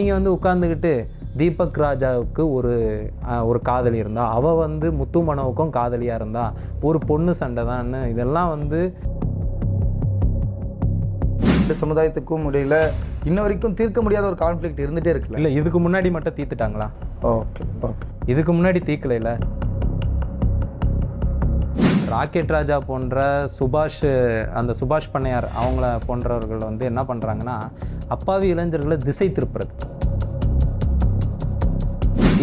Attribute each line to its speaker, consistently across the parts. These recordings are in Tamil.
Speaker 1: நீங்கள் வந்து உட்காந்துக்கிட்டு தீபக் ராஜாவுக்கு ஒரு ஒரு காதலி இருந்தா அவ வந்து முத்து மனோவுக்கும் காதலியாக இருந்தா ஒரு பொண்ணு சண்டை தான்னு இதெல்லாம் வந்து
Speaker 2: சமுதாயத்துக்கும் இடையில இன்ன வரைக்கும் தீர்க்க முடியாத ஒரு கான்ஃப்ளிக்ட் இருந்துட்டே இருக்குல்ல?
Speaker 1: இல்லை இதுக்கு முன்னாடி மட்டும் தீர்த்துட்டாங்களா?
Speaker 2: Okay okay.
Speaker 1: இதுக்கு முன்னாடி தீர்க்கலைல ராக்கெட் ராஜா போன்ற சுபாஷ் அந்த சுபாஷ் பண்ணையார் அவங்கள போன்றவர்கள் வந்து என்ன பண்ணுறாங்கன்னா அப்பாவி இளைஞர்களை திசை திருப்புறது.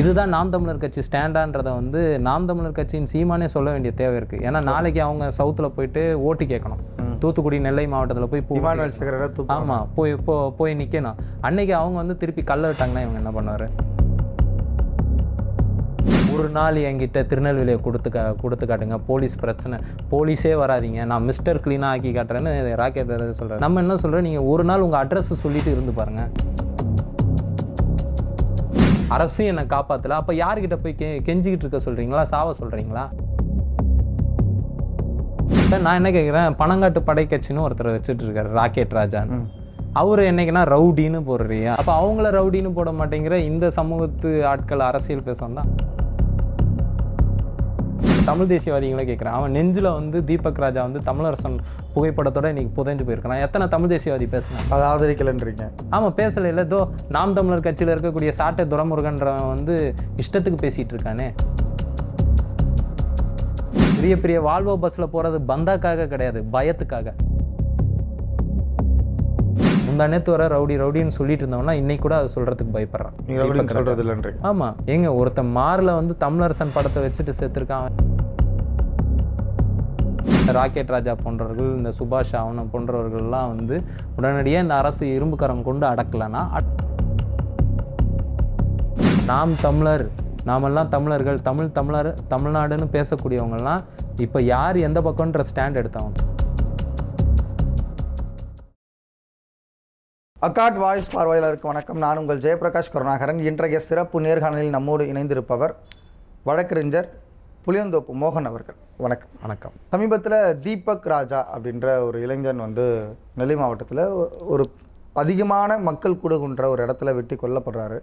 Speaker 1: இதுதான் நாம் தமிழர் கட்சி ஸ்டாண்டான்றதை வந்து நாம் தமிழர் கட்சியின் சீமானே சொல்ல வேண்டிய தேவை இருக்குது ஏன்னா நாளைக்கு அவங்க சவுத்தில் போயிட்டு ஓட்டு கேட்கணும். தூத்துக்குடி நெல்லை மாவட்டத்தில் போய் ஆமாம் போய் போய் நிற்கணும் அன்னைக்கு அவங்க வந்து திருப்பி கல்ல விட்டாங்கன்னா இவங்க என்ன பண்ணுவார்? ஒரு நாள் என்கிட்ட திருநெல்வேலியை கொடுத்து கா கொடுத்து காட்டுங்க. போலீஸ் பிரச்சனை. போலீஸே வராதீங்க. நான் மிஸ்டர் க்ளீனாக ஆக்கி காட்டுறேன்னு ராக்கெட் சொல்கிறேன் நம்ம என்ன சொல்கிறோம் நீங்கள் ஒரு நாள் உங்கள் அட்ரஸ் சொல்லிட்டு இருந்து பாருங்க. அரசு என்னை காப்பாற்றல அப்போ யார்கிட்ட போய் கெ கெஞ்சிக்கிட்டு இருக்க சொல்கிறீங்களா சாவ சொல்கிறீங்களா சார் நான் என்ன கேட்குறேன் பணங்காட்டு படை கட்சின்னு ஒருத்தர் வச்சுட்டு இருக்காரு ராக்கெட் ராஜான்னு. அவர் என்னைக்குன்னா ரவுடின்னு போடுறியா? அப்போ அவங்கள ரவுடின்னு போட மாட்டேங்கிற இந்த சமூகத்து ஆட்கள் அரசியல் பேசணும்னா தமிழ் தேசியவாதிகளை கேட்குறேன். அவன் நெஞ்சில் வந்து தீபக் ராஜா வந்து தமிழரசன் புகைப்படத்தோட இன்னைக்கு புதைஞ்சு போயிருக்கான். எத்தனை தமிழ் தேசியவாதி பேசுனேன்?
Speaker 2: அதை ஆதரிக்கலைன்றீங்க.
Speaker 1: ஆமாம் பேசல இல்லை தோ நாம் தமிழர் கட்சியில் இருக்கக்கூடிய சாட்டை துரமுருகன்றவன் வந்து இஷ்டத்துக்கு பேசிட்டு இருக்கானே. பெரிய பெரிய வால்வோ பஸ்ஸில் போகிறது பந்தாக்காக கிடையாது பயத்துக்காக. முந்தா நேத்து வர ரவுடி ரவுடின்னு சொல்லிட்டு இருந்தவனா இன்னைக்கு கூட அதை சொல்றதுக்கு பயப்படுறான்.
Speaker 2: சொல்றது இல்லைன்றீங்க.
Speaker 1: ஆமா ஏங்க ஒருத்தன் மார்ல வந்து தமிழரசன் படத்தை வச்சுட்டு செத்துருக்கான். ராக்கெட் ராஜா போன்றவர்கள் இந்த சுபாஷ் ஆவணம் போன்றவர்கள்லாம் வந்து உடனடியாக இந்த அரசு இரும்புக்கரம் கொண்டு அடக்கலைன்னா நாம் தமிழர் நாமெல்லாம் தமிழர்கள் தமிழ் தமிழர் தமிழ்நாடுன்னு பேசக்கூடியவங்கெல்லாம் இப்போ யார் எந்த பக்கம்ன்ற ஸ்டாண்ட் எடுத்தவங்க?
Speaker 2: அக்காட் வாய்ஸ் பார்வையாளருக்கு வணக்கம். நான் உங்கள் ஜெயபிரகாஷ் கருணாகரன். இன்றைய சிறப்பு நேர்காணலில் நம்மோடு இணைந்திருப்பவர் வழக்கறிஞர் புளியந்தோப்பு மோகன் அவர்கள். வணக்கம்.
Speaker 1: வணக்கம்.
Speaker 2: சமீபத்தில் தீபக் ராஜா அப்படின்ற ஒரு இளைஞன் வந்து நெல்லை மாவட்டத்தில் ஒரு அதிகமான மக்கள் கூடுகின்ற ஒரு இடத்துல வெட்டி கொல்லப்படுறாரு.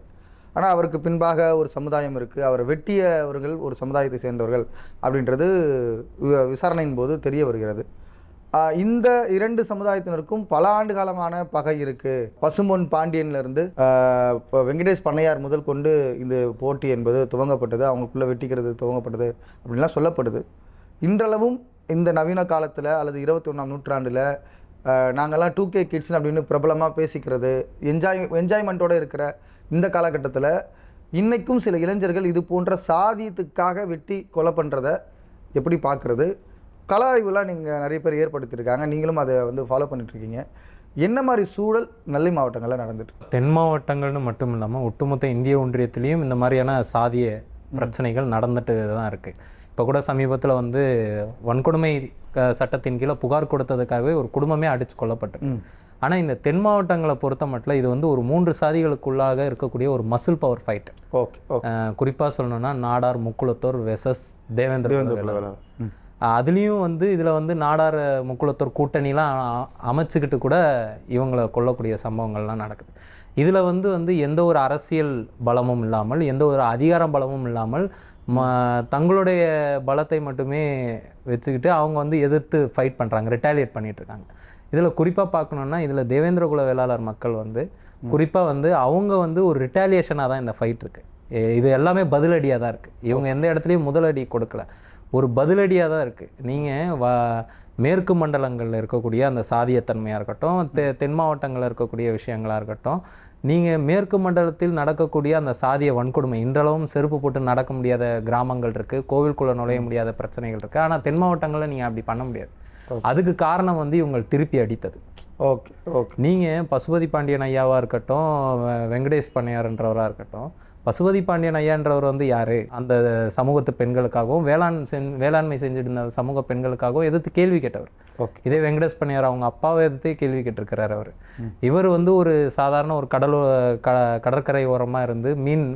Speaker 2: ஆனால் அவருக்கு பின்பாக ஒரு சமுதாயம் இருக்குது அவரை வெட்டியவர்கள் ஒரு சமுதாயத்தை சேர்ந்தவர்கள் அப்படின்றது விசாரணையின் போது தெரிய வருகிறது. இந்த இரண்டு சமுதாயத்தினருக்கும் பல ஆண்டு காலமான பகை இருக்குது பசும்பொன் பாண்டியன்லேருந்து வெங்கடேஷ் பண்ணையார் முதல் கொண்டு இந்த போட்டி என்பது துவங்கப்பட்டது. அவங்களுக்குள்ள வெட்டிக்கிறது துவங்கப்பட்டது அப்படின்லாம் சொல்லப்படுது. இன்றளவும் இந்த நவீன காலத்தில் அல்லது இருபத்தி ஒன்றாம் நூற்றாண்டில் நாங்கள்லாம் டூ கே கிட்ஸ் அப்படின்னு பிரபலமாக பேசிக்கிறது என்ஜாய் என்ஜாய்மெண்ட்டோடு இருக்கிற இந்த காலகட்டத்தில் இன்றைக்கும் சில இளைஞர்கள் இது போன்ற சாதியத்துக்காக வெட்டி கொலை பண்ணுறத எப்படி பார்க்குறது கல ஆய்வுலாம் நீங்கள் நிறைய பேர் ஏற்படுத்தியிருக்காங்க. நீங்களும் அதை வந்து ஃபாலோ இருக்கீங்க என்ன மாதிரி சூழல் நெல்லை மாவட்டங்களில் நடந்துட்டு?
Speaker 1: தென் மாவட்டங்கள்னு மட்டும் இல்லாமல் ஒட்டுமொத்த இந்திய ஒன்றியத்திலையும் இந்த மாதிரியான சாதிய பிரச்சனைகள் நடந்துட்டு தான் இருக்குது இப்போ கூட சமீபத்தில் வந்து வன்கொடுமை சட்டத்தின் கீழே புகார் கொடுத்ததுக்காகவே ஒரு குடும்பமே அடித்து கொல்லப்பட்டு
Speaker 2: ம்.
Speaker 1: ஆனால் இந்த தென் மாவட்டங்களை பொறுத்த மட்டும் இது வந்து ஒரு மூன்று சாதிகளுக்குள்ளாக இருக்கக்கூடிய ஒரு muscle power fight.
Speaker 2: Okay okay.
Speaker 1: குறிப்பாக சொல்லணும்னா நாடார் முக்குளத்தோர் வெசஸ் தேவேந்திர அதுலேயும் வந்து இதில் வந்து நாடார் முக்குளத்தோர் கூட்டணிலாம் அமைச்சுக்கிட்டு கூட இவங்களை கொல்லக்கூடிய சம்பவங்கள்லாம் நடக்குது. இதில் வந்து வந்து எந்த ஒரு அரசியல் பலமும் இல்லாமல் எந்த ஒரு அதிகார பலமும் இல்லாமல் ம தங்களுடைய பலத்தை மட்டுமே வச்சுக்கிட்டு அவங்க வந்து எதிர்த்து ஃபைட் பண்ணுறாங்க ரிட்டாலியேட் பண்ணிட்டு இருக்காங்க. இதில் குறிப்பாக பார்க்கணுன்னா இதில் தேவேந்திர குல வேளாளர் மக்கள் வந்து குறிப்பாக வந்து அவங்க வந்து ஒரு ரிட்டாலியேஷனாக தான் இந்த ஃபைட் இருக்குது இது எல்லாமே பதிலடியாக தான் இருக்குது இவங்க எந்த இடத்துலையும் முதலடி கொடுக்கல. ஒரு பதிலடியாக தான் இருக்குது நீங்கள் வ மேற்கு மண்டலங்களில் இருக்கக்கூடிய அந்த சாதியத்தன்மையாக இருக்கட்டும் தெ தென் மாவட்டங்களில் இருக்கக்கூடிய விஷயங்களாக இருக்கட்டும் நீங்கள் மேற்கு மண்டலத்தில் நடக்கக்கூடிய அந்த சாதிய வன்கொடுமை இன்றளவும் செருப்பு போட்டு நடக்க முடியாத கிராமங்கள் இருக்குது கோவிலுக்குள்ளே நுழைய முடியாத பிரச்சனைகள் இருக்குது ஆனால் தென் மாவட்டங்களில் நீங்கள் அப்படி பண்ண முடியாது. அதுக்கு காரணம் வந்து இவங்க திருப்பி அடித்தது.
Speaker 2: Okay okay.
Speaker 1: நீங்கள் பசுபதி பாண்டியன் ஐயாவாக இருக்கட்டும் வெங்கடேஷ் பண்ணையார்ன்றவராக இருக்கட்டும் பசுபதி பாண்டியன் ஐயான்றவர் வந்து யாரு? அந்த சமூகத்து பெண்களுக்காகவும் வேளாண் செஞ் வேளாண்மை செஞ்சுட்டு இருந்த சமூக பெண்களுக்காகவும் எதிர்த்து கேள்வி கேட்டவர்.
Speaker 2: ஓகே.
Speaker 1: இதே வெங்கடேஷ் பண்ணையார் அவங்க அப்பாவை எதிர்த்து கேள்வி கேட்டிருக்கிறார் அவர். இவர் வந்து ஒரு சாதாரண ஒரு கடலோ க கடற்கரை ஓரமாக இருந்து மீன்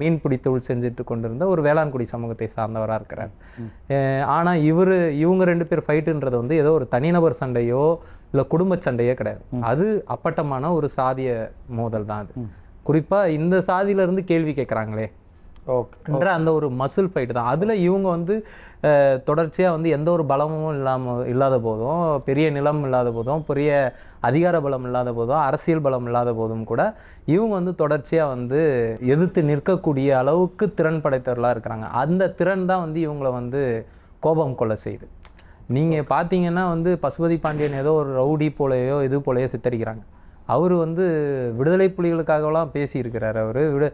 Speaker 1: மீன் பிடி தொழில் செஞ்சுட்டு கொண்டிருந்த ஒரு வேளாண்குடி சமூகத்தை சார்ந்தவராக இருக்கிறார். ஆனால் இவர் இவங்க ரெண்டு பேர் ஃபைட்டுன்றது வந்து ஏதோ ஒரு தனிநபர் சண்டையோ இல்லை குடும்ப சண்டையோ கிடையாது. அது அப்பட்டமான ஒரு சாதிய மோதல் தான் அது குறிப்பாக இந்த சாதியிலேருந்து கேள்வி கேட்குறாங்களே
Speaker 2: ஓகே
Speaker 1: என்ற அந்த ஒரு மசில் ஃபைட் தான். அதில் இவங்க வந்து தொடர்ச்சியாக வந்து எந்த ஒரு பலமும் இல்லாமல் இல்லாத போதும் பெரிய நிலம் இல்லாத போதும் பெரிய அதிகார பலம் இல்லாத போதும் அரசியல் பலம் இல்லாத போதும் கூட இவங்க வந்து தொடர்ச்சியாக வந்து எதிர்த்து நிற்கக்கூடிய அளவுக்கு திறன் படைத்தவர்களாக இருக்கிறாங்க. அந்த திறன் தான் வந்து இவங்கள வந்து கோபம் கொள்ள செய்யுது. நீங்கள் பார்த்தீங்கன்னா வந்து பசுபதி பாண்டியன் ஏதோ ஒரு ரவுடி போலையோ இது போலையோ சித்தரிக்கிறாங்க. அவர் வந்து விடுதலை புலிகளுக்காகலாம் பேசியிருக்கிறார் அவர். விடு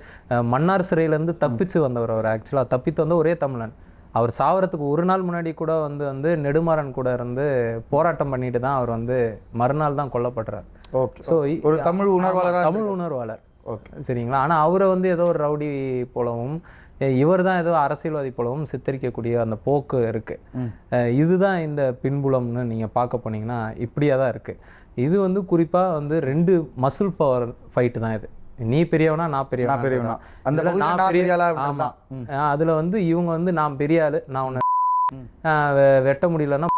Speaker 1: மன்னார் சிறையிலேருந்து தப்பிச்சு வந்தவர் அவர் ஆக்சுவலாக தப்பித்து வந்த ஒரே தமிழன். அவர் சாவறதுக்கு ஒரு நாள் முன்னாடி கூட வந்து வந்து நெடுமாறன் கூட இருந்து போராட்டம் பண்ணிட்டு தான் அவர் வந்து மறுநாள் தான் கொல்லப்படுறார்.
Speaker 2: ஓகே
Speaker 1: ஸோ
Speaker 2: ஒரு தமிழ் உணர்வாளராக
Speaker 1: தமிழ் உணர்வாளர்.
Speaker 2: ஓகே.
Speaker 1: சரிங்களா? ஆனால் அவரை வந்து ஏதோ ஒரு ரவுடி போலவும் இவர் தான் ஏதோ அரசியல்வாதி போலவும் சித்தரிக்கக்கூடிய அந்த போக்கு இருக்குது இதுதான் இந்த பின்புலம்னு நீங்கள் பார்க்க போனீங்கன்னா இப்படியே தான் இருக்குது இது வந்து குறிப்பாக வந்து ரெண்டு மசில் பவர் ஃபைட்டு தான் இது. நீ பெரியவனா நான் பெரியவனா
Speaker 2: பெரியவனா. அந்த
Speaker 1: நான் பெரிய-
Speaker 2: பெரிய ஆளா
Speaker 1: ஆமா.
Speaker 2: இருந்தா ம்.
Speaker 1: அதில் வந்து இவங்க வந்து நான் பெரிய ஆளு. நான் உன்னை வெட்ட முடியலன்னா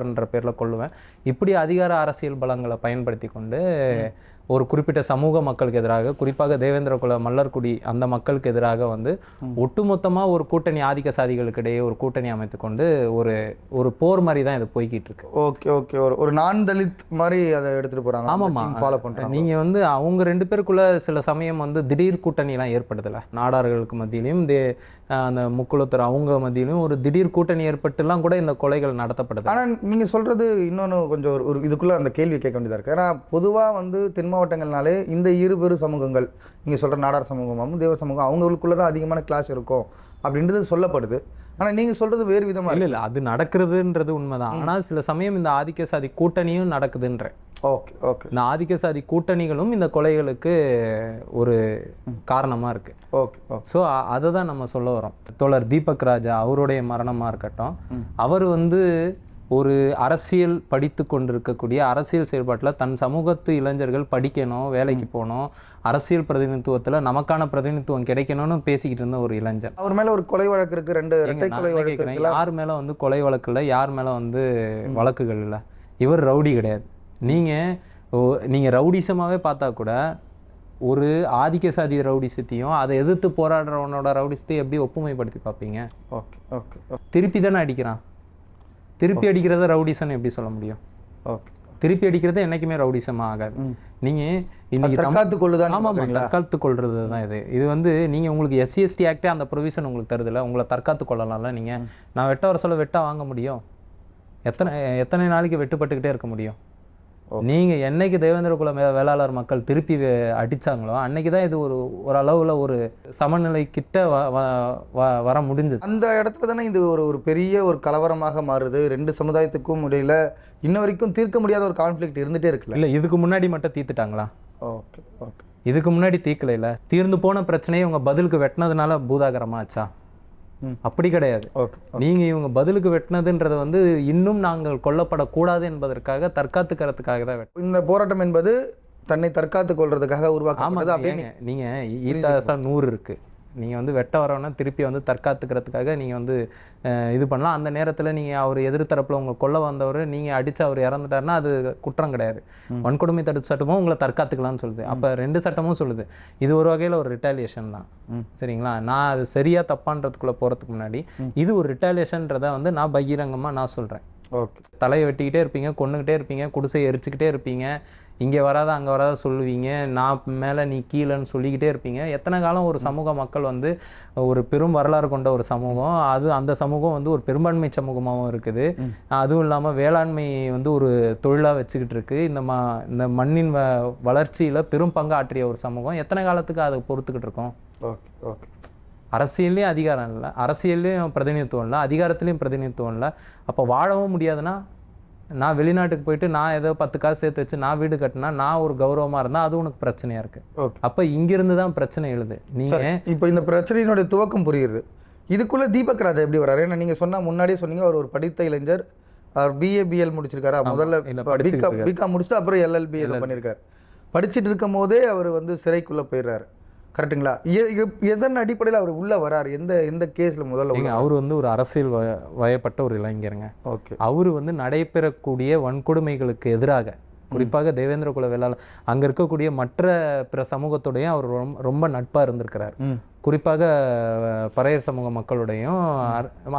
Speaker 1: ன்ற பேரில் கொள்ளுவேன். இப்படி அதிகார அரசியல் பலங்களை பயன்படுத்தி கொண்டு ஒரு குறிப்பிட்ட சமூக மக்களுக்கு எதிராக குறிப்பாக தேவேந்திர குல மல்லர்குடி அந்த மக்களுக்கு எதிராக வந்து. ஒட்டுமொத்தமாக ஒரு கூட்டணி ஆதிக்க சாதிகளுக்கு இடையே ஒரு கூட்டணி அமைத்து கொண்டு ஒரு ஒரு போர் மாதிரி தான் இது போய்கிட்டு இருக்கு.
Speaker 2: Okay okay. ஒரு ஒரு நான் தலித் மாதிரி அதை எடுத்துட்டு போறாங்க.
Speaker 1: ஆமாம்மா.
Speaker 2: ஃபாலோ பண்றாங்க.
Speaker 1: நீங்க வந்து அவங்க ரெண்டு பேருக்குள்ள சில சமயம் வந்து திடீர் கூட்டணிலாம் ஏற்படுதுல நாடார்களுக்கு மத்தியிலையும் தே அந்த முக்குளத்தர் அவங்க மத்தியிலும் ஒரு திடீர் கூட்டணி ஏற்பட்டுலாம் கூட இந்த கொலைகள் நடத்தப்படுது.
Speaker 2: ஆனால் நீங்கள் சொல்கிறது இன்னொன்று கொஞ்சம் ஒரு ஒரு அந்த கேள்வி கேட்க வேண்டியதாக இருக்குது ஏன்னா பொதுவாக வந்து தென் மாவட்டங்கள்னாலே இந்த இருபெரு சமூகங்கள் நீங்கள் சொல்கிற நாடார் சமூகமாகவும் தேவ சமூகம் அவங்களுக்குள்ள தான் அதிகமான கிளாஸ் இருக்கும். அப்படின்றது சொல்லப்படுது. ஆனா நீங்க சொல்றது வேறு விதமா
Speaker 1: இல்ல இல்ல அது நடக்கிறதுன்றது உண்மைதான். ஆனா சில சமயம் இந்த ஆதிக்க சாதி கூட்டணியும் நடக்குதுன்ற.
Speaker 2: Okay okay.
Speaker 1: இந்த ஆதிக்க சாதி கூட்டணிகளும் இந்த கொலைகளுக்கு ஒரு காரணமா இருக்கு.
Speaker 2: Okay okay.
Speaker 1: ஸோ அதை தான் நம்ம சொல்ல வரோம். தோழர் தீபக் ராஜா அவருடைய மரணமாக இருக்கட்டும். அவர் வந்து ஒரு அரசியல் படித்து கொண்டிருக்கக்கூடிய அரசியல் செயல்பாட்டில் தன் சமூகத்து இளைஞர்கள் படிக்கணும் வேலைக்கு போகணும் அரசியல் பிரதிநிதித்துவத்தில் நமக்கான பிரதிநிதித்துவம் கிடைக்கணும்னு பேசிக்கிட்டு இருந்த ஒரு இளைஞர்.
Speaker 2: அவர் மேல ஒரு கொலை வழக்கு இருக்கு ரெண்டு கொலை வழக்கு
Speaker 1: யார் மேலே வந்து கொலை வழக்கு இல்லை யார் மேலே வந்து வழக்குகள் இல்லை? இவர் ரவுடி கிடையாது. நீங்கள் நீங்கள் ரவுடிசமாகவே பார்த்தா கூட ஒரு ஆதிக்க சாதி ரவுடிசத்தையும் அதை எதிர்த்து போராடுறவனோட ரவுடிசத்தையும் எப்படி ஒப்புமைப்படுத்தி பார்ப்பீங்க?
Speaker 2: ஓகே ஓகே
Speaker 1: திருப்பி தானே அடிக்கிறான்? திருப்பி அடிக்கிறத ரவுடிசம் எப்படி சொல்ல முடியும்?
Speaker 2: ஓகே.
Speaker 1: திருப்பி அடிக்கிறது என்னைக்குமே ரவுடிசமா ஆகாது.
Speaker 2: ம்.
Speaker 1: நீங்க இன்னைக்கு
Speaker 2: தற்காத்து கொள்ளுதான்
Speaker 1: ஆமா ஆமா தற்காத்து கொள்றது தான் இது. இது வந்து நீங்க உங்களுக்கு எஸ்சி எஸ்டி ஆக்டே அந்த ப்ரொவிஷன் உங்களுக்கு தருதுல உங்களை தற்காத்து கொள்ளலாம்ல நீங்க. நான் வெட்ட வர சொல்ல வெட்டா வாங்க முடியும்? எத்தனை எத்தனை நாளைக்கு வெட்டுப்பட்டுக்கிட்டே இருக்க முடியும்? நீங்க என்னைக்கு தேவேந்திர குல வேளாளர் மக்கள் திருப்பி அடிச்சாங்களோ அன்னைக்கு தான் இது ஒரு ஒரு அளவுல ஒரு சமநிலை கிட்ட வர முடிஞ்சது.
Speaker 2: அந்த இடத்துல தானே இது ஒரு ஒரு பெரிய ஒரு கலவரமாக மாறுது. ரெண்டு சமுதாயத்துக்கும் இடையில இன்ன வரைக்கும் தீர்க்க முடியாத ஒரு கான்ஃப்ளிக்ட் இருந்துட்டே இருக்குல்ல?
Speaker 1: இல்ல இதுக்கு முன்னாடி மட்டும் தீர்த்துட்டாங்களா
Speaker 2: ஓகே ஓகே.
Speaker 1: இதுக்கு முன்னாடி தீர்க்கல இல்ல தீர்ந்து போன பிரச்சனையை உங்க பதிலுக்கு வெட்டினதுனால பூதாகரமா ஆச்சா. அப்படி கிடையாது.
Speaker 2: ஓகே
Speaker 1: நீங்க இவங்க பதிலுக்கு வெட்டினதுன்றது வந்து இன்னும் நாங்கள் கொல்லப்படக்கூடாது என்பதற்காக தற்காத்துக்கிறதுக்காக தான்
Speaker 2: இந்த போராட்டம் என்பது தன்னை தற்காத்துக் கொள்றதுக்காக உருவாக்கப்பட்டது அப்படின்னு
Speaker 1: ஏங்க, நீங்க ஈட்டாசா நூறு இருக்கு. நீங்க வந்து வெட்ட வரவனா திருப்பி வந்து தற்காத்துக்கிறதுக்காக நீங்க வந்து இது பண்ணலாம். அந்த நேரத்துல நீங்க அவர் எதிர்த்தரப்புல உங்க கொல்ல வந்தவர் நீங்க அடிச்சு அவர் இறந்துட்டாருன்னா அது குற்றம் கிடையாது. வன்கொடுமை தடுப்பு சட்டமும் உங்களை தற்காத்துக்கலாம்னு சொல்லுது. அப்ப ரெண்டு சட்டமும் சொல்லுது. இது ஒரு வகையில ஒரு ரிட்டாலியேஷன் தான். சரிங்களா? நான் அது சரியா தப்பான்றதுக்குள்ள போறதுக்கு முன்னாடி. இது ஒரு ரிட்டாலியேஷன்றதை வந்து நான் பகிரங்கமா நான் சொல்றேன்.
Speaker 2: ஓகே.
Speaker 1: தலையை வெட்டிக்கிட்டே இருப்பீங்க கொன்னுக்கிட்டே இருப்பீங்க குடிசையை எரிச்சுக்கிட்டே இருப்பீங்க இங்கே வராத அங்கே வராத சொல்லுவீங்க. நான் மேலே நீ கீழேன்னு சொல்லிக்கிட்டே இருப்பீங்க. எத்தனை காலம் ஒரு சமூக மக்கள் வந்து ஒரு பெரும் வரலாறு கொண்ட ஒரு சமூகம். அது அந்த சமூகம் வந்து ஒரு பெரும்பான்மை சமூகமாகவும் இருக்குது. அதுவும் இல்லாமல் வேளாண்மை வந்து ஒரு தொழிலாக வச்சுக்கிட்டு இருக்கு. இந்த ம இந்த மண்ணின் வ வளர்ச்சியில் பெரும் பங்கு ஆற்றிய ஒரு சமூகம். எத்தனை காலத்துக்கு அதை பொறுத்துக்கிட்டு இருக்கோம்?
Speaker 2: Okay okay.
Speaker 1: அரசியல்லையும் அதிகாரம் இல்லை. அரசியல்லையும் பிரதிநிதித்துவம் இல்லை. அதிகாரத்துலேயும் பிரதிநிதித்துவம் இல்லை. அப்போ வாழவும் முடியாதுன்னா நான் வெளிநாட்டுக்கு போயிட்டு நான் ஏதோ பத்து காசு சேர்த்து வச்சு நான் வீடு கட்டினா நான் ஒரு கௌரவமாக இருந்தால் அது உனக்கு பிரச்சனையாக இருக்குது அப்போ இங்கிருந்து தான் பிரச்சனை எழுது. நீங்கள்
Speaker 2: இப்போ இந்த பிரச்சனையினுடைய துவக்கம் புரியுது. இதுக்குள்ள தீபக் ராஜா எப்படி வராரு ஏன்னா நீங்க சொன்னா முன்னாடியே சொன்னீங்க அவர் ஒரு படித்த இளைஞர். அவர் பிஏ பிஎல் முடிச்சிருக்காரு. முதல்ல பிகாம். பிகாம் முடிச்சுட்டு அப்புறம் எல்எல்பி பண்ணியிருக்காரு படிச்சுட்டு இருக்கும் போதே அவர் வந்து சிறைக்குள்ள போயிடுறாரு. எ- எதன் அடிப்படையில் அவர் உள்ள வராரு? எந்த எந்த கேஸ்ல முதல்ல
Speaker 1: அவர் வந்து ஒரு அரசியல் வய வயப்பட்ட ஒரு இளைஞருங்க.
Speaker 2: ஓகே.
Speaker 1: அவர் வந்து நடைபெறக்கூடிய வன்கொடுமைகளுக்கு எதிராக குறிப்பாக தேவேந்திர குல வேளாளர் அங்க இருக்கக்கூடிய மற்ற பிற சமூகத்தோடையும் அவர் ரொம்ப ரொம்ப நட்பா இருந்திருக்கிறார். குறிப்பாக பறையர் சமூக மக்களுடையும்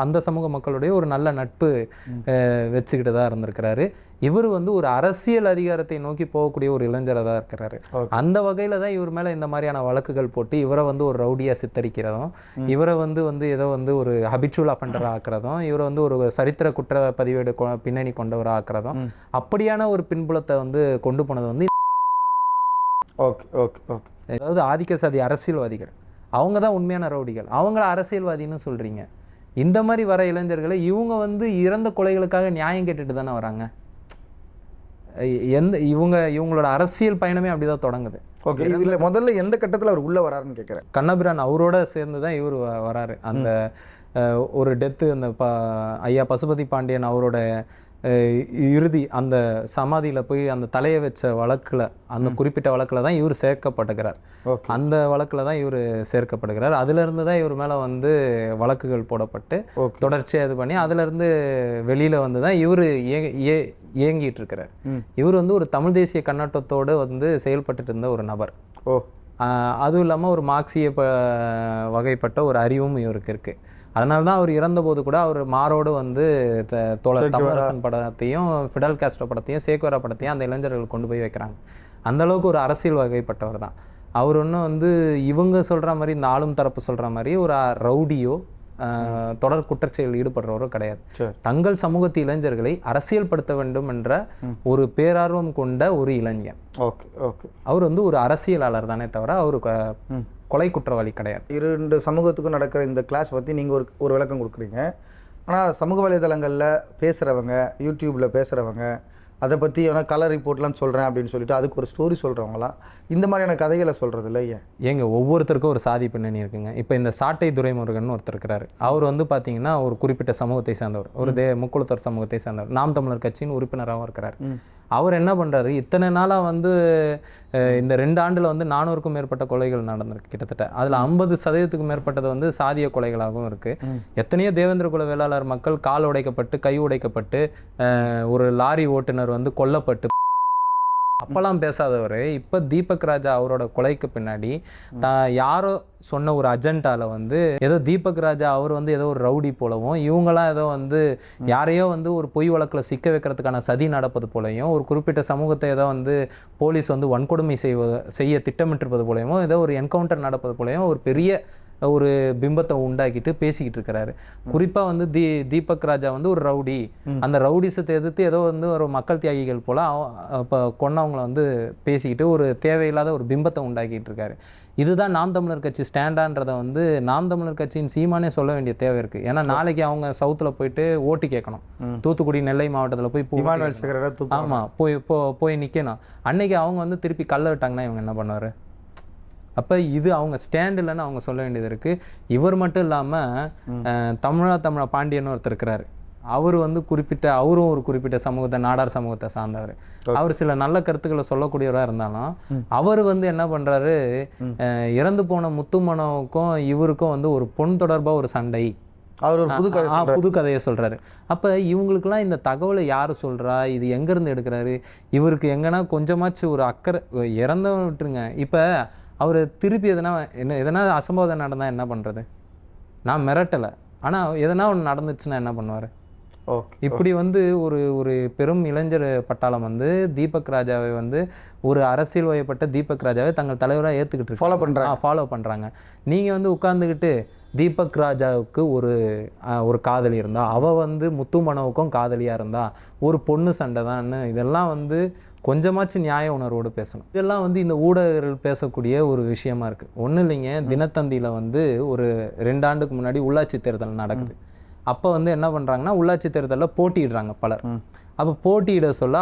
Speaker 1: அந்த சமூக மக்களுடையும் ஒரு நல்ல நட்பு வச்சுக்கிட்டு தான் இருந்திருக்கிறாரு. இவர் வந்து ஒரு அரசியல் அதிகாரத்தை நோக்கி போகக்கூடிய ஒரு இளைஞராக தான் இருக்கிறாரு. அந்த வகையில தான் இவர் மேல இந்த மாதிரியான வழக்குகள் போட்டு இவரை வந்து ஒரு ரவுடியா சித்தரிக்கிறதும் இவரை வந்து வந்து ஏதோ வந்து ஒரு ஹபிச்சுவல் அஃபண்டர் ஆக்குறதும் இவரை வந்து ஒரு சரித்திர குற்ற பதிவேடு பின்னணி கொண்டவராக ஆக்குறதும். அப்படியான ஒரு பின்புலத்தை வந்து கொண்டு போனது வந்து
Speaker 2: ஓகே ஓகே ஓகே.
Speaker 1: அதாவது ஆதிக்க சாதி அரசியல்வாதிகள். அவங்க தான் உண்மையான ரவுடிகள். அவங்கள அரசியல்வாதின்னு சொல்றீங்க. இந்த மாதிரி வர இளைஞர்களை இவங்க வந்து இறந்த கொலைகளுக்காக நியாயம் கேட்டுட்டு தானே வராங்க. எந்த இவங்க இவங்களோட அரசியல் பயணமே அப்படிதான் தொடங்குது.
Speaker 2: ஓகே இல்ல முதல்ல எந்த கட்டத்துல அவர் உள்ள வராருன்னு கேட்குறேன்
Speaker 1: கண்ணபிரான் அவரோட சேர்ந்து தான் இவர் வராரு. அந்த ஒரு டெத்து அந்த ப ஐயா பசுபதி பாண்டியன் அவரோட இறுதி அந்த சமாதியில போய் அந்த தலையை வச்ச வழக்குல அந்த குறிப்பிட்ட வழக்குல தான் இவர் சேர்க்கப்படுகிறார் அந்த வழக்குல தான் இவர் சேர்க்கப்படுகிறார் அதுல இருந்து தான் இவர் மேல வந்து வழக்குகள் போடப்பட்டு
Speaker 2: ஓகே.
Speaker 1: தொடர்ச்சியா இது பண்ணி அதுல இருந்து வெளியில வந்து தான் இவர் இயங்கிட்டு இருக்கிறார் இவர் வந்து ஒரு தமிழ் தேசிய கண்ணோட்டத்தோடு வந்து செயல்பட்டுட்டு இருந்த ஒரு நபர்.
Speaker 2: ஓ.
Speaker 1: அதுவும் இல்லாமல் ஒரு மார்க்சிய ப வகைப்பட்ட ஒரு அறிவும் இவருக்கு இருக்கு. அதனால தான் அவர் இறந்தபோது கூட அவர் மாரோடு வந்து தோழர். தமிழரசன் படத்தையும் ஃபிடல் காஸ்ட்ரோ படத்தையும் சேக்குவரா படத்தையும் அந்த இளைஞர்கள் கொண்டு போய் வைக்கிறாங்க. அந்த அளவுக்கு ஒரு அரசியல் வகைப்பட்டவர் தான். அவர் ஒன்றும் வந்து இவங்க சொல்ற மாதிரி இந்த ஆளும் தரப்பு சொல்ற மாதிரி ஒரு ரவுடியோ ஆஹ் தொடர் குற்றச்செயல் ஈடுபடுறவரோ கிடையாது. தங்கள் சமூகத்து இளைஞர்களை அரசியல்படுத்த வேண்டும் என்ற ஒரு பேரார்வம் கொண்ட ஒரு இளைஞன்.
Speaker 2: Okay okay.
Speaker 1: அவர் வந்து ஒரு அரசியலாளர் தானே தவிர அவர் கொலை குற்றவாளி கிடையாது.
Speaker 2: இரண்டு சமூகத்துக்கும் நடக்கிற இந்த கிளாஸ் பற்றி நீங்கள் ஒரு ஒரு விளக்கம் கொடுக்குறீங்க. ஆனால் சமூக வலைதளங்களில் பேசுகிறவங்க யூடியூப்பில் பேசுகிறவங்க அதை பற்றி வேணால் கலர் ரிப்போர்ட்லாம் சொல்கிறேன் அப்படின்னு சொல்லிட்டு அதுக்கு ஒரு ஸ்டோரி சொல்கிறவங்களாம் இந்த மாதிரியான கதைகளை சொல்கிறது இல்லை ஏன்?
Speaker 1: ஏங்க ஒவ்வொருத்தருக்கும் ஒரு சாதி பின்னணி இருக்குங்க. இப்போ இந்த சாட்டை துரைமுருகன் ஒருத்தர் இருக்கிறாரு அவர் வந்து பார்த்தீங்கன்னா ஒரு குறிப்பிட்ட சமூகத்தை சேர்ந்தவர். ஒரு தே முக்குளத்தர் சமூகத்தை சேர்ந்தவர். நாம் தமிழர் கட்சியின் உறுப்பினராகவும் இருக்கிறார். அவர் என்ன பண்றாரு? இத்தனை நாளா வந்து இந்த ரெண்டு ஆண்டுல வந்து நானூறுக்கும் மேற்பட்ட கொலைகள் நடந்திருக்கு கிட்டத்தட்ட. அதுல ஐம்பது சதவீதத்துக்கு மேற்பட்டது வந்து சாதிய கொலைகளாகவும் இருக்கு.
Speaker 2: ம்.
Speaker 1: எத்தனையோ தேவேந்திர குல வேளாளர் மக்கள் கால் உடைக்கப்பட்டு கை உடைக்கப்பட்டு ஒரு லாரி ஓட்டுநர் வந்து கொல்லப்பட்டு அப்பெல்லாம் பேசாதவர். இப்போ தீபக் ராஜா அவரோட கொலைக்கு பின்னாடி தான் யாரோ சொன்ன ஒரு அஜெண்டாவில் வந்து ஏதோ தீபக் ராஜா அவர் வந்து ஏதோ ஒரு ரவுடி போலவும் இவங்களாம் ஏதோ வந்து யாரையோ வந்து ஒரு பொய் வழக்கில் சிக்க வைக்கிறதுக்கான சதி நடப்பது போலையும் ஒரு குறிப்பிட்ட சமூகத்தை ஏதோ வந்து போலீஸ் வந்து வன்கொடுமை செய்வது செய்ய திட்டமிட்டிருப்பது போலையும் ஏதோ ஒரு என்கவுண்டர் நடப்பது போலையும் ஒரு பெரிய ஒரு பிம்பத்தை உண்டாக்கிட்டு பேசிக்கிட்டு இருக்கிறாரு. குறிப்பா வந்து தீ தீபக் ராஜா வந்து ஒரு ரவுடி. அந்த ரவுடிசத்தை எதிர்த்து ஏதோ வந்து ஒரு மக்கள் தியாகிகள் போல இப்போ கொன்னவங்கள வந்து பேசிக்கிட்டு ஒரு தேவையில்லாத ஒரு பிம்பத்தை உண்டாக்கிட்டு இருக்காரு. இதுதான் நாம் தமிழர் கட்சி ஸ்டாண்டான்றதை வந்து நாம் தமிழர் கட்சியின் சீமானே சொல்ல வேண்டிய தேவை இருக்கு. ஏன்னா நாளைக்கு அவங்க சவுத்துல போயிட்டு ஓட்டு கேட்கணும். தூத்துக்குடி நெல்லை மாவட்டத்துல போய் இப்போ ஓட்டு
Speaker 2: இமானுவேல் சேகரரை தூக்கு
Speaker 1: ஆமா போய் போய் நிக்கணும். அன்னைக்கு அவங்க வந்து திருப்பி கல்ல விட்டாங்கன்னா இவங்க என்ன பண்ணுவாரு? அப்ப இது அவங்க ஸ்டாண்ட் இல்லைன்னு அவங்க சொல்ல வேண்டியது இருக்கு. இவர் மட்டும் இல்லாம அஹ், தமிழா தமிழா பாண்டியன் ஒருத்தர் இருக்கிறாரு. அவர் வந்து குறிப்பிட்ட அவரும் ஒரு குறிப்பிட்ட சமூகத்தை நாடார் சமூகத்தை சார்ந்தவர். அவர் சில நல்ல கருத்துக்களை சொல்லக்கூடியவராக இருந்தாலும் அவர் வந்து என்ன பண்றாரு அஹ், இறந்து போன முத்துமனோவுக்கும் இவருக்கும் வந்து ஒரு பொன் தொடர்பா ஒரு சண்டை.
Speaker 2: அவர் ஒரு புது கதை
Speaker 1: புது கதையை சொல்றாரு. அப்ப இவங்களுக்குலாம் இந்த தகவலை யார் சொல்றா? இது எங்க இருந்து எடுக்கிறாரு? இவருக்கு எங்கன்னா கொஞ்சமாச்சும் ஒரு அக்கறை இறந்தவன் விட்டுருங்க. இப்ப அவர் திருப்பி எதனா என்ன எதனா அசம்பாவிதம் நடந்தா என்ன பண்றது? நான் மிரட்டல. ஆனா எதனா ஒன்று நடந்துச்சுன்னா என்ன பண்ணுவாரு?
Speaker 2: ஓகே
Speaker 1: இப்படி வந்து ஒரு ஒரு பெரும் இளைஞர் பட்டாளம் வந்து தீபக் ராஜாவை வந்து ஒரு அரசியல் வயப்பட்ட தீபக் ராஜாவை தங்கள் தலைவராக ஏத்துக்கிட்டு
Speaker 2: ஃபாலோ பண்ணுறாங்க
Speaker 1: ஃபாலோ பண்றாங்க. நீங்க வந்து உட்கார்ந்துக்கிட்டு தீபக் ராஜாவுக்கு ஒரு ஒரு காதலி இருந்தா அவ வந்து முத்துமனோவுக்கும் காதலியா இருந்தா ஒரு பொண்ணு சண்டை தான்னு இதெல்லாம் வந்து கொஞ்சமாச்சும் நியாய உணர்வோடு பேசணும். இதெல்லாம் வந்து இந்த ஊடகர்கள் பேசக்கூடிய ஒரு விஷயமா இருக்கு. ஒன்றும் இல்லைங்க தினத்தந்தியில வந்து ஒரு ரெண்டு ஆண்டுக்கு முன்னாடி உள்ளாட்சி தேர்தல் நடக்குது. அப்போ வந்து என்ன பண்றாங்கன்னா உள்ளாட்சி தேர்தலில் போட்டியிடுறாங்க பலர். அப்போ போட்டியிட சொல்ல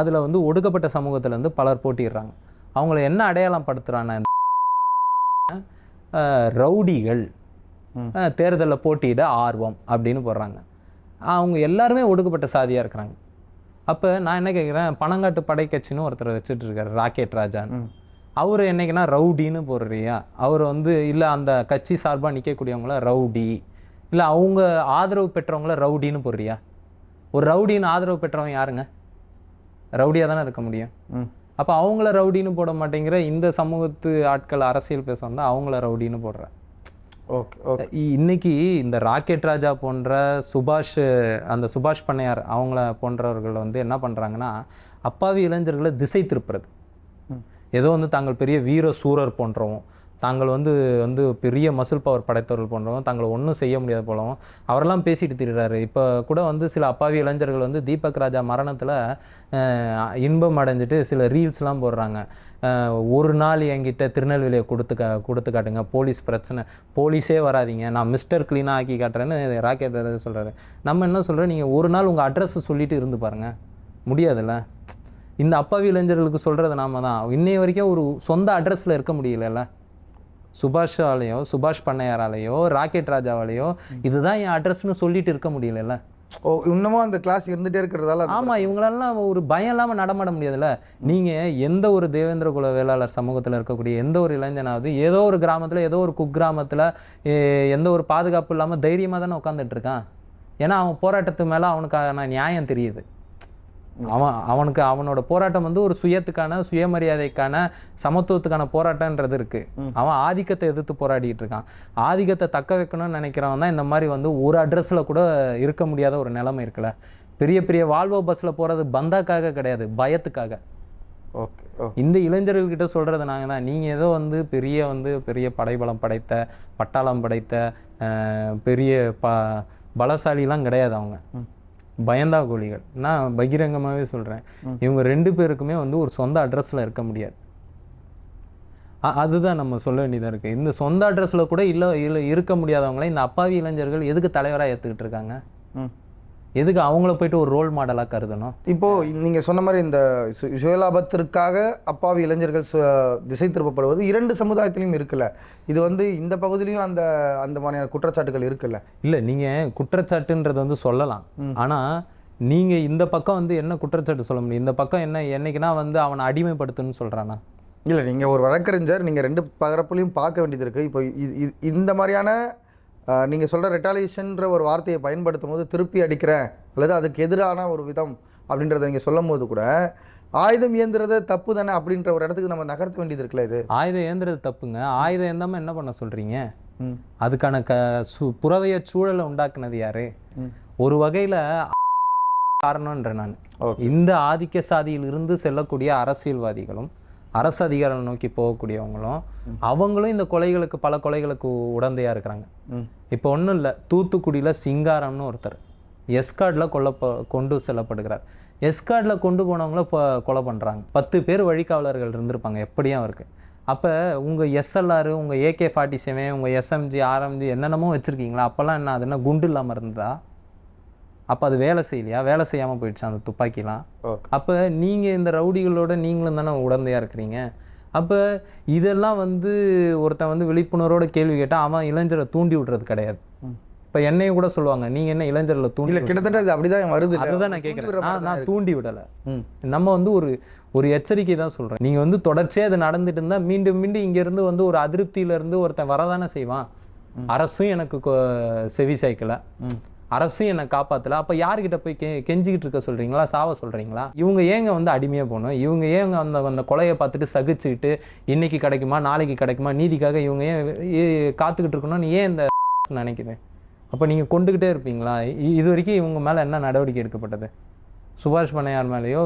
Speaker 1: அதுல வந்து ஒடுக்கப்பட்ட சமூகத்துல இருந்து பலர் போட்டியிடுறாங்க. அவங்கள என்ன அடையாளம் படுத்துறான ரவுடிகள் தேர்தல்ல போட்டியிட ஆர்வம் அப்படின்னு போடுறாங்க. அவங்க எல்லாருமே ஒடுக்கப்பட்ட சாதியா இருக்கிறாங்க. அப்ப நான் என்ன கேட்குறேன் பனங்காட்டு படை கட்சின்னு ஒருத்தர் வச்சுட்டு இருக்காரு ராக்கெட் ராஜான்னு. அவர் என்னைக்குன்னா ரவுடின்னு போடுறியா? அவர் வந்து இல்ல அந்த கட்சி சார்பா நிக்கக்கூடியவங்கள ரவுடி இல்ல அவங்க ஆதரவு பெற்றவங்கள ரவுடின்னு போடுறியா? ஒரு ரவுடின்னு ஆதரவு பெற்றவன் யாருங்க? ரவுடியாக தானே இருக்க முடியும்.
Speaker 2: ம்.
Speaker 1: அப்போ அவங்கள ரவுடின்னு போட மாட்டேங்கிற இந்த சமூகத்து ஆட்கள் அரசியல் பேச வந்தா அவங்கள ரவுடின்னு போடுற
Speaker 2: ஓகே
Speaker 1: இன்னைக்கு இந்த ராக்கெட் ராஜா போன்ற சுபாஷ் அந்த சுபாஷ் பண்ணையார் அவங்கள போன்றவர்கள் வந்து என்ன பண்ணுறாங்கன்னா அப்பாவி இளைஞர்களை திசை திருப்புறது. ஏதோ வந்து தாங்கள் பெரிய வீர சூரர் போன்றவும் தாங்கள் வந்து வந்து பெரிய மசில் பவர் படைத்தவர்கள் போன்றவங்க தாங்களை ஒன்றும் செய்ய முடியாத போலவும் அவரெல்லாம் பேசிட்டு திரிகிறாரு இப்போ கூட வந்து சில அப்பாவி இளைஞர்கள் வந்து தீபக் ராஜா மரணத்தில் இன்பம் அடைஞ்சிட்டு சில ரீல்ஸ்லாம் போடுறாங்க. ஒரு நாள் என்கிட்ட திருநெல்வேலியை கொடுத்து கா கொடுத்து காட்டுங்க. போலீஸ் பிரச்சனை. போலீஸே வராதிங்க. நான் மிஸ்டர் க்ளீனாக ஆக்கி காட்டுறேன்னு ராக்கெட் ராஜா சொல்கிறாரு நம்ம என்ன சொல்கிறோம் நீங்கள் ஒரு நாள் உங்கள் அட்ரஸை சொல்லிட்டு இருந்து பாருங்கள் முடியாதுல்ல? இந்த அப்பாவி இளைஞர்களுக்கு சொல்கிறது நாம தான். இன்னைய வரைக்கும் ஒரு சொந்த அட்ரஸில் இருக்க முடியலல்ல? சுபாஷாலேயோ சுபாஷ் பண்ணையாராலேயோ ராக்கெட் ராஜாவாலேயோ இதுதான் என் அட்ரஸ்னு சொல்லிட்டு இருக்க முடியலல்ல?
Speaker 2: ஓ இன்னமும் அந்த கிளாஸ் இருந்துட்டே இருக்கிறதால அது
Speaker 1: ஆமா இவங்களெல்லாம் ஒரு பயம் இல்லாம நடமாட முடியாதுல்ல? நீங்க எந்த ஒரு தேவேந்திர குல வேளாளர் சமூகத்துல இருக்கக்கூடிய எந்த ஒரு இளைஞனாவது ஏதோ ஒரு கிராமத்துல ஏதோ ஒரு குக்கிராமத்துல எந்த ஒரு பாதுகாப்பு இல்லாம தைரியமா தானே உட்காந்துட்டு இருக்கான்? ஏன்னா அவன் போராட்டத்து மேல அவனுக்கான நியாயம் தெரியுது. அவன் அவனுக்கு அவனோட போராட்டம் வந்து ஒரு சுயத்துக்கான சுயமரியாதைக்கான சமத்துவத்துக்கான போராட்டம்ன்றது இருக்கு. அவன் ஆதிக்கத்தை எதிர்த்து போராடிட்டு இருக்கான். ஆதிக்கத்தை தக்க வைக்கணும்னு நினைக்கிறவன் தான் இந்த மாதிரி வந்து ஒரு அட்ரஸ்ல கூட இருக்க முடியாத ஒரு நிலைமை இருக்குல்ல. பெரிய பெரிய வால்வோ பஸ்ல போறது பந்தாக்காக கிடையாது பயத்துக்காக.
Speaker 2: ஓகே
Speaker 1: இந்த இளைஞர்கள்கிட்ட சொல்றது நாங்க தான். நீங்க ஏதோ வந்து பெரிய வந்து பெரிய படைபலம் படைத்த பட்டாளம் படைத்த பெரிய ப பலசாலிலாம் கிடையாது அவங்க. பயந்தா கோழிகள் நான் பகிரங்கமாகவே சொல்கிறேன். இவங்க ரெண்டு பேருக்குமே வந்து ஒரு சொந்த அட்ரஸில் இருக்க முடியாது. அதுதான் நம்ம சொல்ல வேண்டியதாக இருக்குது இந்த சொந்த அட்ரஸில் கூட இல்லை இல்லை இருக்க முடியாதவங்கள இந்த அப்பாவி இளைஞர்கள் எதுக்கு தலைவராக ஏற்றுக்கிட்டு இருக்காங்க? எதுக்கு அவங்கள போயிட்டு ஒரு ரோல் மாடலாக கருதணும்?
Speaker 2: இப்போ நீங்க சொன்ன மாதிரி இந்த சு- சுயலாபத்திற்காக அப்பாவி இளைஞர்கள் சு- திசை திருப்பப்படுவது இரண்டு சமுதாயத்திலையும் இருக்குல்ல. இது வந்து இந்த பகுதியிலையும் அந்த அந்த மாதிரியான குற்றச்சாட்டுகள் இருக்குல்ல.
Speaker 1: இல்லை நீங்கள் குற்றச்சாட்டுன்றது வந்து சொல்லலாம்.
Speaker 2: ம்.
Speaker 1: ஆனால் நீங்கள் இந்த பக்கம் வந்து என்ன குற்றச்சாட்டு சொல்ல முடியும்? இந்த பக்கம் என்ன என்னைக்குன்னா வந்து அவனை அடிமைப்படுத்துன்னு சொல்கிறானா
Speaker 2: இல்லை நீங்கள் ஒரு வழக்கறிஞர் நீங்கள் ரெண்டு பரப்புலையும் பார்க்க வேண்டியது இருக்குது இப்போ இ- இ- இந்த மாதிரியான நீங்கள் சொல்கிற ரெட்டாலியேஷன்ற ஒரு வார்த்தையை பயன்படுத்தும் போது திருப்பி அடிக்கிறேன் அல்லது அதுக்கு எதிரான ஒரு விதம் அப்படின்றத நீங்கள் சொல்லும் போது கூட ஆயுதம் இயந்திரத தப்பு தானே அப்படின்ற ஒரு இடத்துக்கு நம்ம நகர்த்த வேண்டியது இருக்குல்ல இது?
Speaker 1: ஆயுதம் ஏந்துறது தப்புங்க. ஆயுதம் ஏந்தாமல் என்ன பண்ண சொல்கிறீங்க அதுக்கான க சு புறவைய சூழலை உண்டாக்குனது யாரு? ஒரு வகையில் காரணம்ன்ற நான். இந்த ஆதிக்க சாதியில் இருந்து செல்லக்கூடிய அரசியல்வாதிகளும் அரசு அதிகாரம் நோக்கி போகக்கூடியவங்களும் அவங்களும் இந்த கொலைகளுக்கு பல கொலைகளுக்கு உடந்தையாக இருக்கிறாங்க. இப்போ ஒன்றும் இல்லை தூத்துக்குடியில் சிங்காரம்னு ஒருத்தர் எஸ்கார்டில் கொல்ல கொண்டு செல்லப்படுகிறார். எஸ்கார்டில் கொண்டு போனவங்கள இப்போ கொலை பண்ணுறாங்க பத்து பேர் வழிகாவலர்கள் இருந்திருப்பாங்க எப்படியும் அவருக்கு. அப்போ உங்கள் எஸ்எல்ஆர் உங்கள் ஏகே ஃபார்ட்டி செவன் உங்கள் எஸ்எம்ஜி ஆர்எம்ஜி என்னென்னமோ வச்சுருக்கீங்களா? அப்போல்லாம் என்ன அது என்ன குண்டு இல்லாமல் இருந்ததா? அப்போ அது வேலை செய்யலையா? வேலை செய்யாமல் போயிடுச்சு அந்த துப்பாக்கிலாம்? அப்போ நீங்கள் இந்த ரவுடிகளோட நீங்களும் தானே உடந்தையாக இருக்கிறீங்க. அப்போ இதெல்லாம் வந்து ஒருத்தன் வந்து விழிப்புணர்வோட கேள்வி கேட்டால் அவன் இளைஞரை தூண்டி விடுறது கிடையாது. இப்போ என்னையும் கூட சொல்லுவாங்க நீங்கள் என்ன இளைஞர்களை தூண்டி
Speaker 2: கிட்டத்தட்ட அது அப்படிதான் வருது?
Speaker 1: அதுதான் நான் கேட்குறேன் நான் தூண்டி விடலை. நம்ம வந்து ஒரு ஒரு எச்சரிக்கை தான் சொல்கிறேன் நீங்கள் வந்து தொடர்ச்சியாக இது நடந்துட்டு இருந்தால் மீண்டும் மீண்டும் இங்கேருந்து வந்து ஒரு அதிருப்தியிலேருந்து ஒருத்தன் வரதானே செய்வான். அரசும் எனக்கு செவி சாய்க்கல. அரசும் என்னை காப்பாற்றல அப்போ யார்கிட்ட போய் கெ கெஞ்சிக்கிட்டு இருக்க சொல்கிறீங்களா சாவ சொல்கிறீங்களா இவங்க ஏங்க வந்து அடிமையாக போகணும் இவங்க ஏங்க அந்த அந்த கொலையை பார்த்துட்டு சகிச்சுக்கிட்டு இன்னைக்கு கிடைக்குமா நாளைக்கு கிடைக்குமா நீதிக்காக இவங்க ஏன் காத்துக்கிட்டு இருக்கணும்னு ஏன் இந்த நினைக்கிறேன் அப்போ நீங்கள் கொண்டுக்கிட்டே இருப்பீங்களா? இது வரைக்கும் இவங்க மேலே என்ன நடவடிக்கை எடுக்கப்பட்டது? சுபாஷ் பண்ணையார் மேலேயோ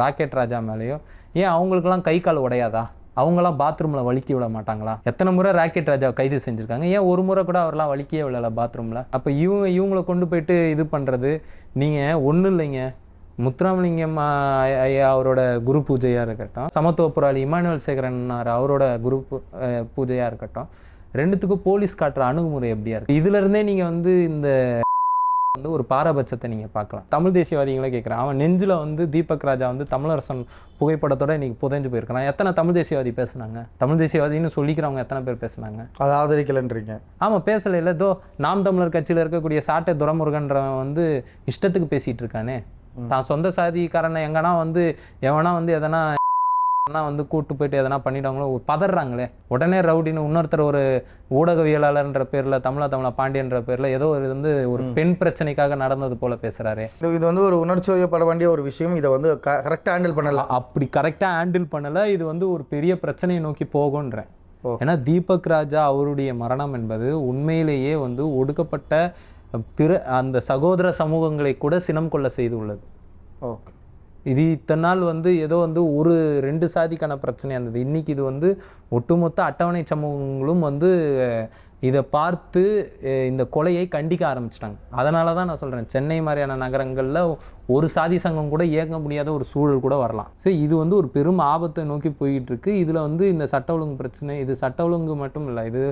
Speaker 1: ராக்கெட் ராஜா மேலேயோ? ஏன் அவங்களுக்கெல்லாம் கை கால் உடையாதா? அவங்களாம் பாத்ரூமில் வலிக்க விட மாட்டாங்களா? எத்தனை முறை ராக்கெட் ராஜா கைது செஞ்சுருக்காங்க. ஏன் ஒரு முறை கூட அவர்லாம் வலிக்கவே விடல பாத்ரூமில் அப்போ இவங்க இவங்கள கொண்டு போயிட்டு இது பண்ணுறது நீங்கள் ஒன்றும் இல்லைங்க. முத்துராமலிங்கம் ஐயா அவரோட குரு பூஜையாக இருக்கட்டும் சமத்துவ போராளி இமானுவல் சேகரன்னார் அவரோட குரு பூஜையாக இருக்கட்டும் ரெண்டுத்துக்கும் போலீஸ் காட்டுற அணுகுமுறை எப்படியா இருக்கு? இதுல இருந்தே நீங்க வந்து இந்த வந்து ஒரு பாரபட்சத்தை நீங்க பார்க்கலாம். தமிழ் தேசியவாதிகளை கேட்குறேன் அவன் நெஞ்சில வந்து தீபக் ராஜா வந்து தமிழரசன் புகைப்படத்தோட இன்னைக்கு புதைஞ்சு போயிருக்கான் எத்தனை தமிழ் தேசியவாதி பேசுனாங்க? தமிழ் தேசியவாதின்னு சொல்லிக்கிறவங்க எத்தனை பேர் பேசுனாங்க?
Speaker 2: அதை ஆதரிக்கலைன்றீங்க.
Speaker 1: ஆமா பேசல. இல்ல தோ நாம் தமிழர் கட்சியில இருக்கக்கூடிய சாட்டை துரமுருகன்றவன் வந்து இஷ்டத்துக்கு பேசிட்டு இருக்கானே. தான் சொந்த சாதிக்காரனை எங்கன்னா வந்து எவனா வந்து எதனா ஆனால் வந்து கூட்டு போயிட்டு எதனா பண்ணிட்டாங்களோ பதறாங்களே. உடனே ரவுடின்னு இன்னொருத்தர் ஒரு ஊடகவியலாளர்ன்ற பேரில் தமிழா தமிழா பாண்டியன்ற பேரில் ஏதோ ஒரு வந்து ஒரு பெண் பிரச்சனைக்காக நடந்தது போல பேசுகிறாரே
Speaker 2: இது- வந்து ஒரு உணர்ச்சி வயப்பட வேண்டிய ஒரு விஷயம். இதை வந்து கரெக்டாக ஹேண்டில் பண்ணலாம்
Speaker 1: அப்படி கரெக்டாக ஹேண்டில் பண்ணல. இது வந்து ஒரு பெரிய பிரச்சனையை நோக்கி போகுன்றேன். ஏன்னா தீபக் ராஜா அவருடைய மரணம் என்பது உண்மையிலேயே வந்து ஒடுக்கப்பட்ட பிற அந்த சகோதர சமூகங்களை கூட சினம் கொள்ள செய்துள்ளது.
Speaker 2: ஓகே.
Speaker 1: இது இத்தனை நாள் வந்து ஏதோ வந்து ஒரு ரெண்டு சாதிக்கான பிரச்சனையாக இருந்தது. இன்னைக்கு இது வந்து ஒட்டுமொத்த அட்டவணை சமூகங்களும் வந்து இதை பார்த்து இந்த கொலையை கண்டிக்க ஆரம்பிச்சிட்டாங்க. அதனால தான் நான் சொல்கிறேன் சென்னை மாதிரியான நகரங்களில் ஒரு சாதி சங்கம் கூட இயங்க முடியாத ஒரு சூழல் கூட வரலாம். ஸோ இது வந்து ஒரு பெரும் ஆபத்தை நோக்கி போய்கிட்டு இருக்கு. இதில் வந்து இந்த சட்ட ஒழுங்கு பிரச்சனை இது சட்ட ஒழுங்கு மட்டும் இல்லை இது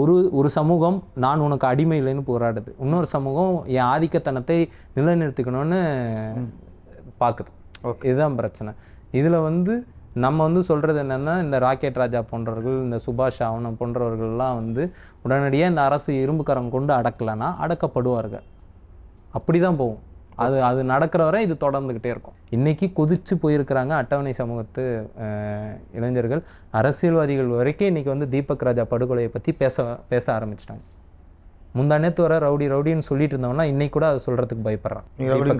Speaker 1: ஒரு ஒரு சமூகம் நான் உனக்கு அடிமை இல்லைன்னு போராடுது. இன்னொரு சமூகம் என் ஆதிக்கத்தனத்தை நிலைநிறுத்திக்கணும்னு பார்க்குது
Speaker 2: Okay.
Speaker 1: இதுதான் பிரச்சனை. இதில் வந்து நம்ம வந்து சொல்கிறது என்னென்னா இந்த ராக்கெட் ராஜா போன்றவர்கள் இந்த சுபாஷ் ஆவணம் போன்றவர்கள்லாம் வந்து உடனடியாக இந்த அரசு இரும்புக்கரம் கொண்டு அடக்கலைன்னா அடக்கப்படுவார்கள். அப்படி தான் போகும். அது அது நடக்கிற வரை இது தொடர்ந்துக்கிட்டே இருக்கும். இன்னைக்கு கொதிச்சு போயிருக்கிறாங்க அட்டவணை சமூகத்து இளைஞர்கள். அரசியல்வாதிகள் வரைக்கும் இன்னைக்கு வந்து தீபக் ராஜா படுகொலையை பற்றி பேச பேச ஆரம்பிச்சிட்டாங்க. முந்தா நேத்து வர ரவுடி ரவுடின்னு சொல்லிட்டு இருந்தவனா இன்னைக்கு கூட அதை சொல்கிறதுக்கு பயப்படுறான்.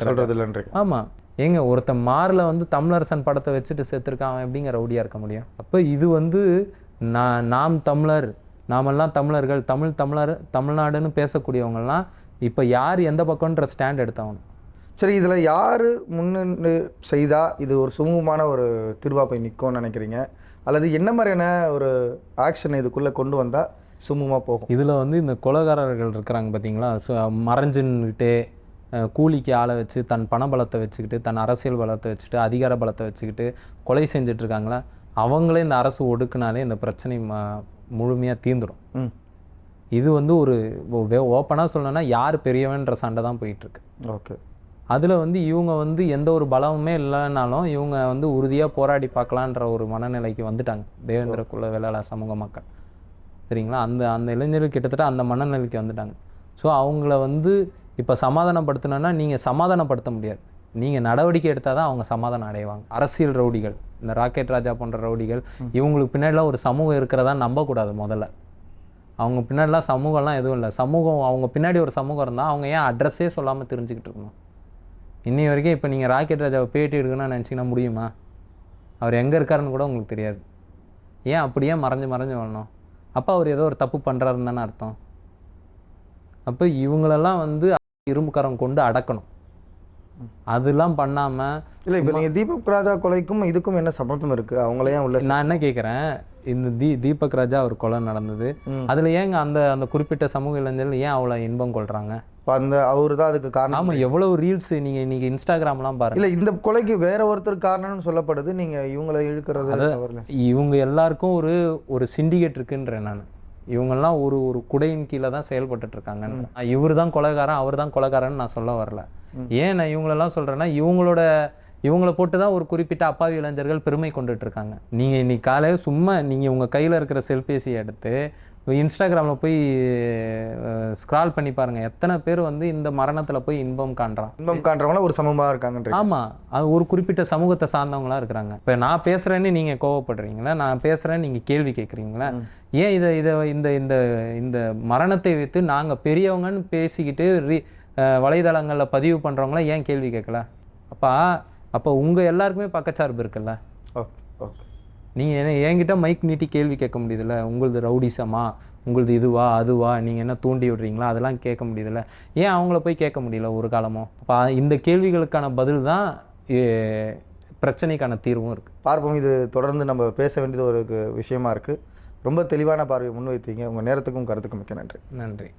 Speaker 2: சொல்கிறது இல்லைன்றீங்க.
Speaker 1: ஆமாம் ஏங்க ஒருத்தன் மாரில் வந்து தமிழரசன் படத்தை வச்சுட்டு செத்துருக்கான் அவன் எப்படிங்க ரவுடியாக இருக்க முடியும்? அப்போ இது வந்து நான் நாம் தமிழர் நாமெல்லாம் தமிழர்கள் தமிழ் தமிழர் தமிழ்நாடுன்னு பேசக்கூடியவங்கலாம் இப்போ யார் எந்த பக்கம்ன்ற ஸ்டாண்ட் எடுத்தவன்
Speaker 2: சரி இதில் யார் முன்னு செய்தால் இது ஒரு சுமூகமான ஒரு தீர்வாக போய் நிற்கும்னு நினைக்கிறீங்க? அல்லது என்ன மாதிரியான ஒரு ஆக்ஷன் இதுக்குள்ளே கொண்டு வந்தால் சுமூகமாக போகும்?
Speaker 1: இதில் வந்து இந்த கொலைகாரர்கள் இருக்கிறாங்க பார்த்தீங்களா அஹ், கூலிக்கு ஆளை வச்சு தன் பண பலத்தை வச்சுக்கிட்டு தன் அரசியல் பலத்தை வச்சுக்கிட்டு அதிகார பலத்தை வச்சுக்கிட்டு கொலை செஞ்சுட்டு இருக்காங்களா அவங்களே இந்த அரசு ஒடுக்குனாலே இந்த பிரச்சனை ம முழுமையாக தீந்துடும்
Speaker 2: ம்.
Speaker 1: இது வந்து ஒரு ஓப்பனாக சொல்லணும்னா யார் பெரியவன்ற சண்டை தான் போயிட்டுருக்கு
Speaker 2: ஓகே.
Speaker 1: அதில் வந்து இவங்க வந்து எந்த ஒரு பலமுமே இல்லைனாலும் இவங்க வந்து உறுதியாக போராடி பார்க்கலான்ற ஒரு மனநிலைக்கு வந்துட்டாங்க. தேவேந்திர குல வேளாள சமூக மக்கள். சரிங்களா? அந்த அந்த இளைஞர்கள் கிட்டத்தட்ட அந்த மனநிலைக்கு வந்துட்டாங்க. ஸோ அவங்கள வந்து இப்போ சமாதானப்படுத்தணும்னா நீங்கள் சமாதானப்படுத்த முடியாது. நீங்கள் நடவடிக்கை எடுத்தால் தான் அவங்க சமாதானம் அடைவாங்க. அரசியல் ரவுடிகள் இந்த ராக்கெட் ராஜா போன்ற ரவுடிகள் இவங்களுக்கு பின்னாடிலாம் ஒரு சமூகம் இருக்கிறதா நம்பக்கூடாது முதல்ல. அவங்க பின்னாடிலாம் சமூகம்லாம் எதுவும் இல்லை. சமூகம் அவங்க பின்னாடி ஒரு சமூகம் இருந்தால் அவங்க ஏன் அட்ரஸே சொல்லாமல் தெரிஞ்சுக்கிட்டு இருக்கணும்? இன்னி வரைக்கும் இப்போ நீங்கள் ராக்கெட் ராஜாவை பேட்டி எடுக்கணும்னு நினச்சிங்கன்னா முடியுமா? அவர் எங்கே இருக்காருன்னு கூட உங்களுக்கு தெரியாது. ஏன் அப்படியே மறைஞ்சு மறைஞ்சு வரணும்? அப்போ அவர் ஏதோ ஒரு தப்பு பண்ணுறாருன்னு தானே அர்த்தம். அப்போ இவங்களெல்லாம் வந்து இரும்புக்கரம் கொண்டு அடக்கணும். அதெல்லாம் பண்ணாமல்
Speaker 2: இல்லை இப்போ நீங்கள் தீபக் ராஜா கொலைக்கும் இதுக்கும் என்ன சம்மந்தம் இருக்குது அவங்கள ஏன் உள்ள
Speaker 1: நான் என்ன கேட்குறேன் இந்த தீ தீபக் ராஜா ஒரு கொலை நடந்தது. அதில் ஏங்க அந்த அந்த குறிப்பிட்ட சமூக இளைஞர்கள் ஏன் அவ்வளோ இன்பம் கொள்கிறாங்க
Speaker 2: இப்போ அந்த அவர் தான் அதுக்கு காரணம்.
Speaker 1: ஆமாம் எவ்வளவு ரீல்ஸ் நீங்கள் இன்னைக்கு இன்ஸ்டாகிராம்லாம் பாருங்க.
Speaker 2: இல்லை இந்த கொலைக்கு வேற ஒருத்தர் காரணம்னு சொல்லப்படுது. நீங்கள் இவங்களை இழுக்கிறது
Speaker 1: இவங்க எல்லாருக்கும் ஒரு ஒரு சிண்டிகேட் இருக்குன்றேன் நான். இவங்கெல்லாம் ஒரு ஒரு குடையின் கீழே தான் செயல்பட்டுட்டு இருக்காங்க இவர் தான் கொலைகாரன் அவர் தான் கொலைகாரன்னு நான் சொல்ல வரல. ஏன் நான் இவங்களெல்லாம் சொல்றேன்னா இவங்களோட இவங்கள போட்டு தான் ஒரு குறிப்பிட்ட அப்பாவி இளைஞர்கள் பெருமை கொண்டுட்டு இருக்காங்க நீங்கள் இன்னைக்கு காலையில் சும்மா நீங்கள் உங்கள் கையில் இருக்கிற செல்பேசியை எடுத்து இன்ஸ்டாகிராமில் போய் ஸ்க்ரால் பண்ணி பாருங்க. எத்தனை பேர் வந்து இந்த மரணத்தில் போய் இன்பம் காண்றான்
Speaker 2: இன்பம் காண்றவங்கள ஒரு சமமாக இருக்காங்கன்றீங்க
Speaker 1: ஆமா. அது ஒரு குறிப்பிட்ட சமூகத்தை சார்ந்தவங்களா இருக்கிறாங்க இப்போ நான் பேசுறேன்னு நீங்க கோவப்படுறீங்களா? நான் பேசுறேன்னு நீங்க கேள்வி கேட்குறீங்களா ஏன் இதை இதை இந்த இந்த இந்த மரணத்தை வைத்து நாங்க பெரியவங்கன்னு பேசிக்கிட்டு ரீ வலைதளங்கள்ல பதிவு பண்றவங்கள ஏன் கேள்வி கேட்கல? அப்பா அப்போ உங்க எல்லாருக்குமே பக்கச்சார்பு இருக்குல்ல?
Speaker 2: Okay okay.
Speaker 1: நீங்க என்ன என்கிட்ட மைக் நீட்டி கேள்வி கேட்க முடியுதுல்ல? உங்களது ரவுடிசமா? உங்களது இதுவா அதுவா? நீங்க என்ன தூண்டி விடுறீங்களா? அதெல்லாம் கேட்க முடியுதுல்ல. ஏன் அவங்கள போய் கேட்க முடியல ஒரு காலமும் அப்போ இந்த கேள்விகளுக்கான பதில் தான் பிரச்சனைக்கான தீர்வும் இருக்கு.
Speaker 2: பார்ப்போம். இது தொடர்ந்து நம்ம பேச வேண்டியது ஒரு விஷயமா இருக்குது ரொம்ப தெளிவான பார்வையை முன்வைத்தீங்க. உங்கள் நேரத்துக்கும் கருத்துக்கும் மிக்க நன்றி.
Speaker 1: நன்றி.